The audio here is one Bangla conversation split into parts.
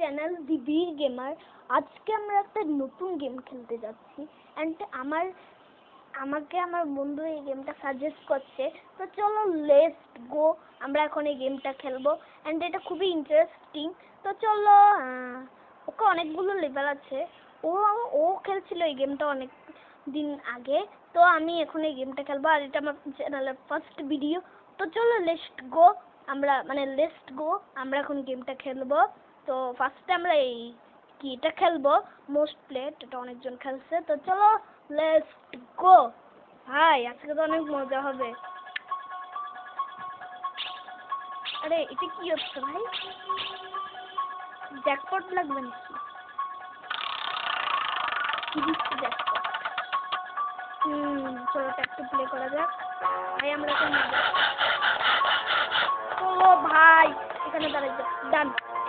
চ্যানেল দি বীর গেমার আজকে আমরা একটা নতুন গেম খেলতে যাচ্ছি। অ্যান্ড আমার, আমাকে আমার বন্ধু এই গেমটা সাজেস্ট করছে। তো চলো লেটস গো আমরা এখন এই গেমটা খেলব। অ্যান্ড এটা খুবই ইন্টারেস্টিং তো চলো ওকে অনেকগুলো লেভেল আছে। ও ও খেলছিল এই গেমটা অনেক দিন আগে। তো আমি এখন এই গেমটা খেলব। আর এটা আমার চ্যানেলের ফার্স্ট ভিডিও তো চলো লেটস গো আমরা মানে লেটস গো আমরা এখন গেমটা খেলব। তো ফার্স্টে আমরা এই কি এটা খেলব মোস্ট প্লেট এটা অনেকজন খেলছে। তো চলো লেটস গো ভাই, আজকে তো অনেক মজা হবে। আরে, এটা কি হচ্ছে ভাই? জ্যাকপট লাগবে নাকি? কি দিচ্ছে জ্যাকপট হুম, চলো একটু প্লে করা যাক। ভাই, আমরা চলো ভাই, এখানে দাঁড়াই যাক ডান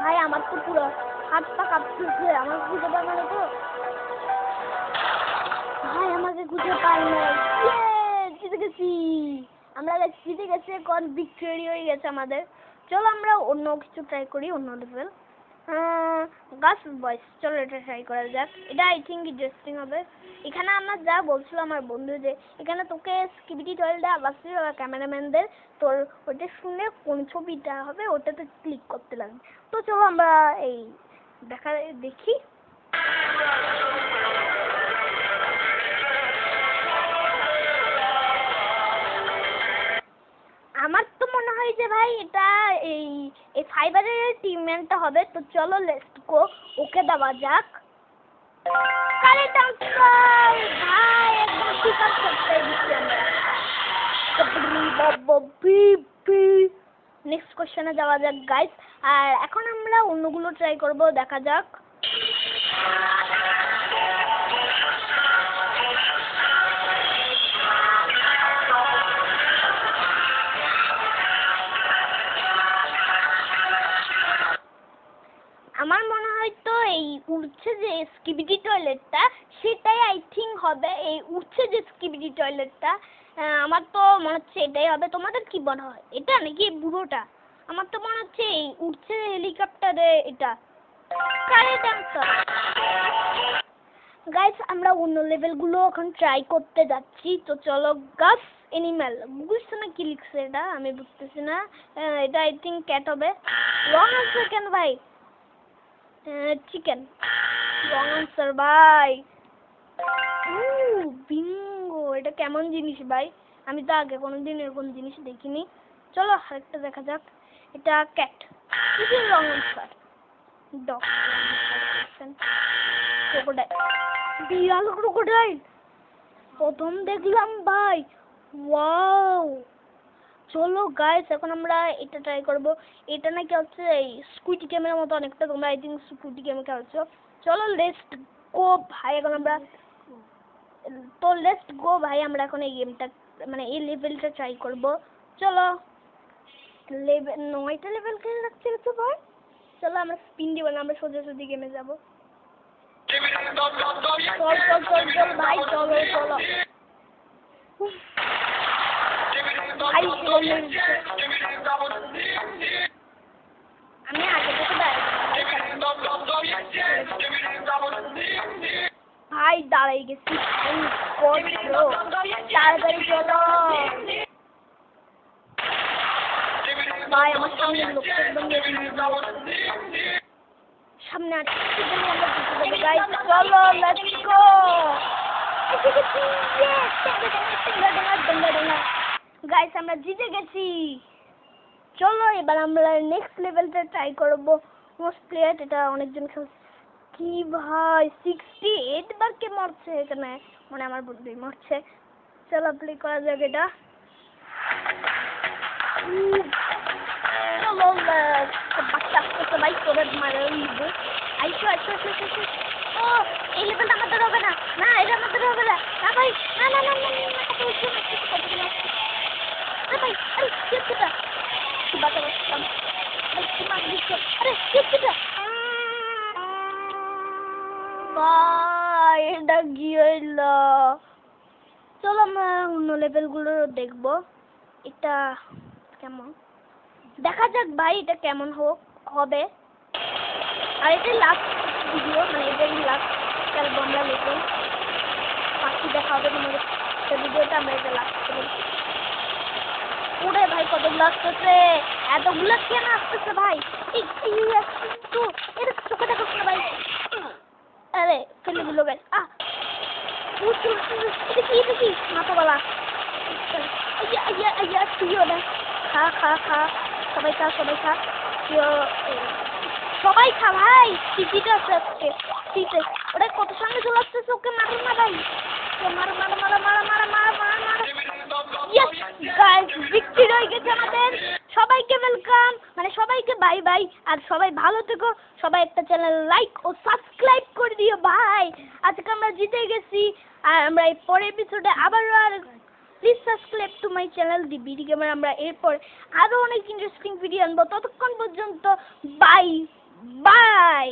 ভাই, আমার তো পুরো হাত পা কাঁপতেছে, আমার খুঁজে পায় না তো। ভাই, আমাকে খুঁজে পায় না। জিতে গেছি। আমরা জিতে গেছি, কন ভিক্টোরি হয়ে গেছে আমাদের। চলো আমরা অন্য কিছু ট্রাই করি, অন্য লেভেল গাছ বয়স চলো এটা ট্রাই করা যাক। এটা আই থিঙ্ক ইন্টারেস্টিং হবে। এখানে আমার যা বলছিল আমার বন্ধু যে, এখানে তোকে স্কিবিটি টয়েলটা বা ক্যামেরাম্যানদের তোর ওটা শুনে কোন ছবিটা হবে, ওটাতে ক্লিক করতে লাগবে। তো চলো আমরা এই দেখা, দেখি। ফাইবারের টিমমেন্টটা হবে, তো চলো লেটস গো ওকে দেওয়া যাক। কারেক্ট আনসার ভাই একদম ঠিক আছে দিচ্ছি আমরা। নেক্সট কোশ্চেনে যাওয়া যাক গাইস আর এখন আমরা অন্যগুলো ট্রাই করব, দেখা যাক। উড়ছে যে স্কিবিডি টয়লেটটা, সেটাই আই থিঙ্ক হবে। এই উঠছে যে স্কিবিডি টয়লেটটা আমার তো মনে হচ্ছে এটাই হবে। তোমাদের কি মনে হয়? এটা নাকি বুড়োটা? আমার তো মনে হচ্ছে এই উড়ছে হেলিকপ্টারে এটা। গাইস আমরা অন্য লেভেলগুলো এখন ট্রাই করতে যাচ্ছি। তো চলো গাছ এনিম্যাল বুঝছ না কি লিখছে এটা? আমি বুঝতেছি না। এটা আই থিঙ্ক ক্যাট হবে। রং আনসার কেন ভাই চিকেন রং আনসার ভাই বিঙ্গো এটা কেমন জিনিস ভাই? আমি তো আগে কোনোদিন এরকম জিনিস দেখিনি। চলো আরেকটা দেখা যাক। এটা ক্যাট কি রং আনসার ডগ ক্রোকোডাইল বিড়াল ক্রোকোডাইল প্রথম দেখলাম ভাই। ওয়াও চলো গাইস এখন আমরা এটা ট্রাই করব। এটা নাকি হচ্ছে এই স্কুইটি গেমের মতো অনেকটা, তোমরা আই থিঙ্ক স্কুইটি গেমে খেলছো। চলো লেস্ট গো ভাই এখন আমরা তো লেস্ট গো ভাই আমরা এখন এই গেমটা মানে এই লেভেলটা ট্রাই করব। চলো। লেভেল নয়টা লেভেল খেলে রাখছি তো ভাই। চলো আমরা স্পিন দিব না আমরা সোজা সোজা গেমে যাব। চল চল চল চল ভাই চলো চলো। ভাই দাঁড়াই গেছি। তাড়াতাড়ি চলো। ভাই, আমার সামনে চলো আমরা জিতে গেছি। চলো, এবার আমরা নেক্সট লেভেলটা ট্রাই করব। মোস্ট প্লেয়ার এটা অনেকজন খেলছে। কি ভাই সিক্সটি এইট বার কে মরছে এখানে মানে আমার বন্ধুই মরছে চলো প্লে করা যাক এটা চলো বাচ্চা আইসো, আইসো ও এই হবে না না হবে না ভাই না না না ভাই আরে কি হচ্ছে এটা? কি বাঁচা বাঁচতাম ভাই কি মার দিচ্ছ আরে হচ্ছে এটা? এটা কি হইল? চলো আমরা অন্য লেভেলগুলো দেখব। এটা কেমন? দেখা যাক ভাই, এটা কেমন হোক হবে। আর এটাই লাস্ট ভিডিও মানে এটাই লাস্ট খেলব আমরা লেভেল বাকি দেখা হবে তোমাদের ভিডিওটা আমরা এটা লাস্ট করি ওরে ভাই, কতগুলো আসতেছে? এতগুলো কেন আসতেছে ভাই? এই আসতেছে এটা চোখে দেখাস না ভাই আরে ফেলে দিল গাছ আহ উঠু, উঠু, এটা কি এটা কি মাথাওয়ালা আইয়া আইয়া আইয়া তুইও না খা খা খা সবাই খা সবাই খা। সবাই খা ভাই আছে আজকে। টিতে ওটা কত সঙ্গে চলে আসতেছে ওকে মারো না ভাই। মারো মারো মারো মারো মারো মারো মারো মারো। ভিক্টরি হয়ে গেছে আমাদের। সবাইকে ওয়েলকাম মানে সবাইকে বাই বাই আর সবাই ভালো থেকো। সবাই একটা চ্যানেল লাইক ও সাবস্ক্রাইব করে দিও ভাই আজকে আমরা জিতে গেছি। আর আমরা এই পরের এপিসোডে আবারও আর please subscribe to my channel the BD gamer আমরা এরপর আরও অনেক ইন্টারেস্টিং ভিডিও আনব। ততক্ষণ পর্যন্ত বাই বাই